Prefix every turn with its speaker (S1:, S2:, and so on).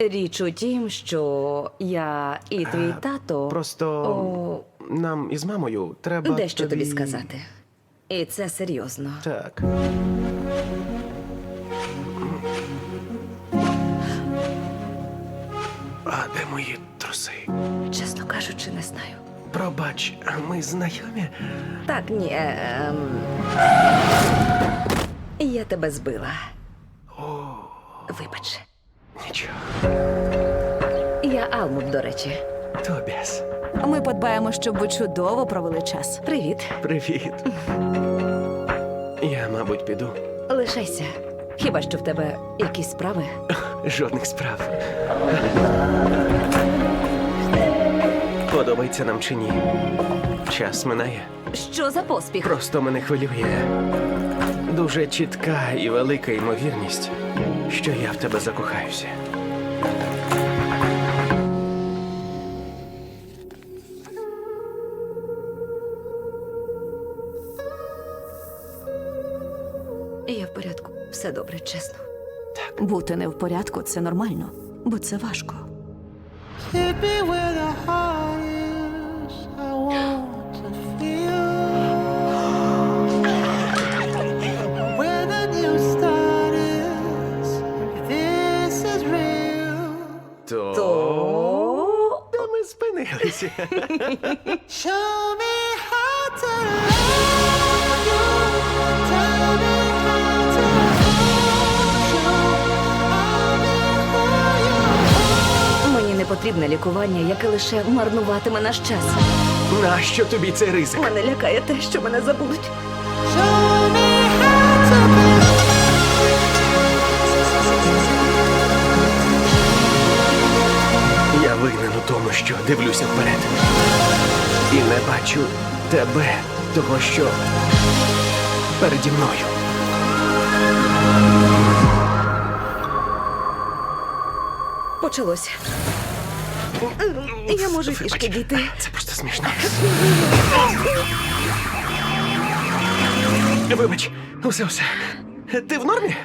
S1: Річ у тім, що я і твій тато
S2: Просто
S1: О.
S2: нам із мамою треба.
S1: дещо тобі сказати. І це серйозно.
S2: Так. А де мої труси?
S1: Чесно кажучи, не знаю.
S2: Пробач, а ми знайомі?
S1: Так, ні. Ем... Я тебе збила. Вибач.
S2: Нічого.
S1: Я Алмут, до речі.
S2: Тобіас.
S3: Ми подбаємо, щоб ви чудово провели час.
S1: Привіт.
S2: Привіт. Я, мабуть, піду.
S1: Лишайся. Хіба що в тебе якісь справи?
S2: Жодних справ. Подобається нам чи ні? Час минає.
S1: Що за поспіх?
S2: Просто мене хвилює. Дуже чітка і велика ймовірність, що я в тебе закохаюся.
S1: Я в порядку. Все добре, чесно.
S3: Бути не в порядку це нормально, бо це важко.
S4: Hit me
S2: ми спинилися.
S4: Show me how to love you. Tell me how to hold you. I'll be who you
S1: мені не потрібне лікування, яке лише марнуватиме наш час.
S2: Нащо тобі цей ризик?
S1: Мене лякає те, що мене забудуть.
S4: Show
S2: тому, що дивлюся вперед. І не бачу тебе, того, що переді мною.
S1: Почалося. Я можу
S2: Вибач,
S1: пішки дійти.
S2: Це просто смішно. Вибач, усе, усе. Ти в нормі?